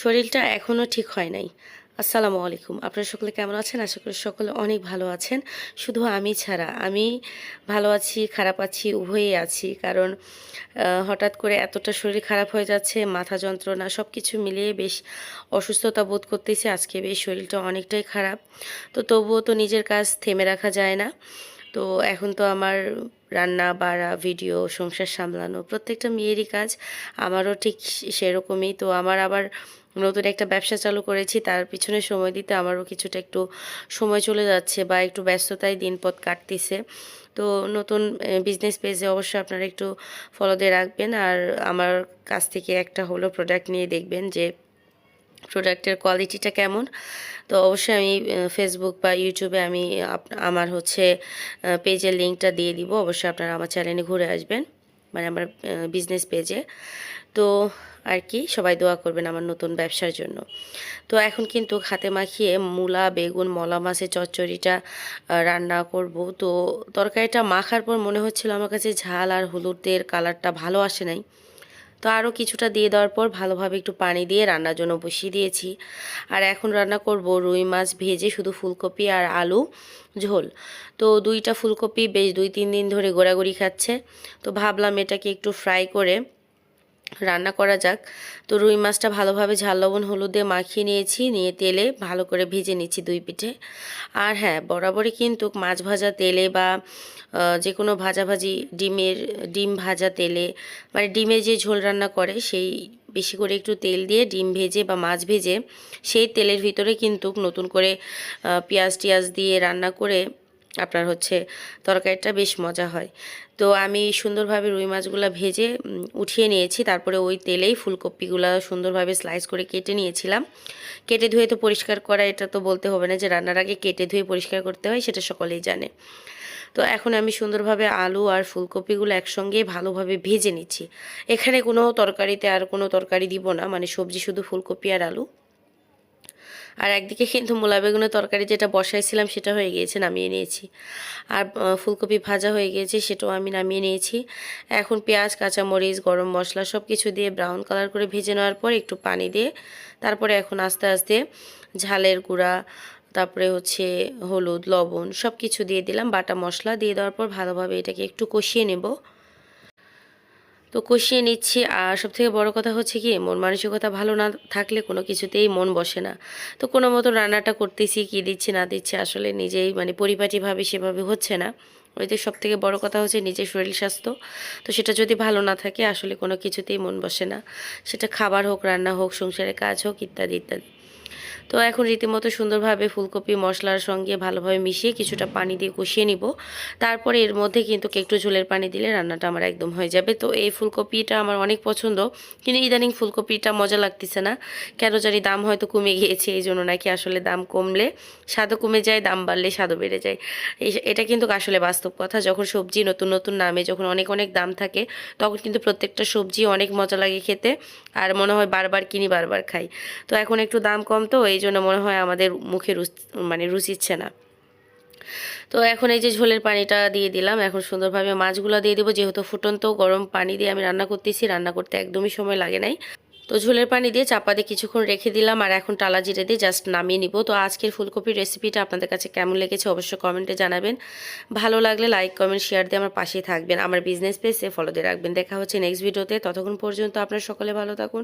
শরীরটা এখনও ঠিক হয় নাই। আসসালামু আলাইকুম। আপনারা সকলে কেমন আছেন? আশা করি সকলে অনেক ভালো আছেন। শুধু আমি ছাড়া, আমি ভালো আছি, খারাপ আছি, উভয়ই আছি। কারণ হঠাৎ করে এতটা শরীর খারাপ হয়ে যাচ্ছে, মাথা যন্ত্রণা সব কিছু মিলিয়ে বেশ অসুস্থতা বোধ করতেছি। আজকে বেশ শরীরটা অনেকটাই খারাপ। তো তবুও তো নিজের কাজ থেমে রাখা যায় না। তো এখন তো আমার রান্না, বাড়া, ভিডিও, সংসার সামলানো প্রত্যেকটা মেয়েরই কাজ। আমারও ঠিক সেরকমই। তো আমার আবার নতুন একটা ব্যবসা চালু করেছি। তার পিছনে সময় দিতে আমারও কিছুটা একটু সময় চলে যাচ্ছে বা একটু ব্যস্ততায় দিনপথ কাটতেছে। তো নতুন বিজনেস পেজে অবশ্যই আপনারা একটু ফলো দিয়ে রাখবেন। আর আমার কাছ থেকে একটা হলো প্রোডাক্ট নিয়ে দেখবেন যে প্রোডাক্টের কোয়ালিটিটা কেমন? তো অবশ্যই আমি ফেসবুক বা ইউটিউবে আমি আমার হচ্ছে পেজের লিঙ্কটা দিয়ে দিব। অবশ্যই আপনারা আমার চ্যানেলে ঘুরে আসবেন মানে আমার বিজনেস পেজে তো আর কি, সবাই দোয়া করবেন আমার নতুন ব্যবসার জন্য। তো এখন কিন্তু হাতে মাখিয়ে মূলা, বেগুন, মলা মাছের চচ্চড়িটা রান্না করব। তো তরকারিটা মাখার পর মনে হচ্ছিল আমার কাছে ঝাল আর হলুদের কালারটা ভালো আসে নাই। তো আরও কিছুটা দিয়ে দেওয়ার পর ভালোভাবে একটু পানি দিয়ে রান্নার জন্য বসিয়ে দিয়েছি। আর এখন রান্না করব রুই মাছ ভেজে শুধু ফুলকপি আর আলু, ঝোল। তো দুইটা ফুলকপি বেশ দুই তিন দিন ধরে গোড়াগড়ি খাচ্ছে। তো ভাবলাম এটাকে একটু ফ্রাই করে রান্না করা যাক। তো রুই মাছটা ভালোভাবে ঝাল, লবণ, হলুদ মাখিয়ে নিয়েছি। নিয়ে তেলে ভালো করে ভেজে নিচ্ছি দুই পিঠে। আর হ্যাঁ বরাবরই কিন্তু মাছ ভাজা তেলে বা যে কোনো ভাজাভাজি ডিমের, ডিম ভাজা তেলে মানে ডিমে যে ঝোল রান্না করে, সেই বেশি করে একটু তেল দিয়ে ডিম ভেজে বা মাছ ভেজে সেই তেলের ভিতরে কিন্তু নতুন করে পেঁয়াজ টিয়াজ দিয়ে রান্না করে আপনার হচ্ছে তরকারিটা বেশ মজা হয়। তো আমি সুন্দরভাবে রুই মাছগুলো ভেজে উঠিয়ে নিয়েছি। তারপরে ওই তেলেই ফুলকপিগুলো সুন্দরভাবে স্লাইস করে কেটে নিয়েছিলাম। কেটে ধুয়ে তো পরিষ্কার করা, এটা তো বলতে হবে না যে রান্নার আগে কেটে ধুয়ে পরিষ্কার করতে হয়, সেটা সকলেই জানে। তো এখন আমি সুন্দরভাবে আলু আর ফুলকপিগুলো একসঙ্গে ভালোভাবে ভেজে নিচ্ছি। এখানে কোনো তরকারিতে আর কোনো তরকারি দিব না মানে সবজি শুধু ফুলকপি আর আলু। আর একদিকে কিন্তু মূলা বেগুনের তরকারি যেটা বসাইছিলাম সেটা হয়ে গিয়েছে, নামিয়ে নিয়েছি। আর ফুলকপি ভাজা হয়ে গিয়েছে সেটাও আমি নামিয়ে নিয়েছি। এখন পেঁয়াজ, কাঁচামরিচ, গরম মশলা সব কিছু দিয়ে ব্রাউন কালার করে ভেজে নেওয়ার পর একটু পানি দিয়ে তারপরে এখন আস্তে আস্তে ঝালের গুঁড়া, তারপরে হচ্ছে হলুদ, লবণ সব কিছু দিয়ে দিলাম। বাটা মশলা দিয়ে দেওয়ার পর ভালোভাবে এটাকে একটু কষিয়ে নেব। তো কষিয়ে নিচ্ছি। আর সব থেকে বড় কথা হচ্ছে কি, মন মানসিকতা ভালো না থাকলে কোনো কিছুতেই মন বসে না। তো কোনো মতো রান্নাটা করতেছি, কি দিচ্ছি, না দিচ্ছি, আসলে নিজেই মানে পরিপাটিভাবে সেভাবে হচ্ছে না। ওই যে সব থেকে বড় কথা হচ্ছে নিজের শরীর স্বাস্থ্য। তো সেটা যদি ভালো না থাকে, আসলে কোনো কিছুতেই মন বসে না। সেটা খাবার হোক, রান্না হোক, সংসারের কাজ হোক, ইত্যাদি ইত্যাদি। তো এখন রীতিমতো সুন্দরভাবে ফুলকপি, মশলার সঙ্গে ভালোভাবে মিশিয়ে কিছুটা পানি দিয়ে কষিয়ে নিব। তারপরে এর মধ্যে কিন্তু একটু ঝোলের পানি দিলে রান্নাটা আমার একদম হয়ে যাবে। তো এই ফুলকপিটা আমার অনেক পছন্দ, কিন্তু ইদানিং ফুলকপিটা মজা লাগতেছে না। কেন জানি দাম হয়তো কমে গিয়েছে, এই জন্য নাকি আসলে দাম কমলে স্বাদও কমে যায়, দাম বাড়লে স্বাদও বেড়ে যায়। এটা কিন্তু আসলে বাস্তব কথা। যখন সবজি নতুন নতুন নামে যখন অনেক অনেক দাম থাকে, তখন কিন্তু প্রত্যেকটা সবজি অনেক মজা লাগে খেতে। আর মনে হয় বারবার কিনি, বারবার খাই। তো এখন একটু দাম কম তো, এই জন্য মনে হয় আমাদের মুখে রুচ- মানে রুচিচ্ছে না। তো এখন এই যে ঝোলের পানিটা দিয়ে দিলাম, এখন সুন্দরভাবে মাছগুলো দিয়ে দেবো। যেহেতু ফুটন্ত গরম পানি দিয়ে আমি রান্না করতেছি, রান্না করতে একদমই সময় লাগে নাই। তো ঝোলের পানি দিয়ে চাপা দিয়ে কিছুক্ষণ রেখে দিলাম আর এখন টালা জিরে দিয়ে জাস্ট নামিয়ে নিব। তো আজকের ফুলকপির রেসিপিটা আপনাদের কাছে কেমন লেগেছে অবশ্যই কমেন্টে জানাবেন। ভালো লাগলে লাইক কমেন্ট শেয়ার দিয়ে আমার পাশেই থাকবেন। আমার বিজনেস পেজে ফলো দিয়ে রাখবেন। দেখা হচ্ছে নেক্সট ভিডিওতে ততক্ষণ পর্যন্ত আপনার সকলে ভালো থাকুন,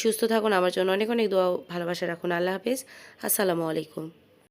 সুস্থ থাকুন। আমার জন্য অনেক অনেক দোয়া ভালোবাসা রাখুন। আল্লাহ হাফিজ। আসসালামু আলাইকুম।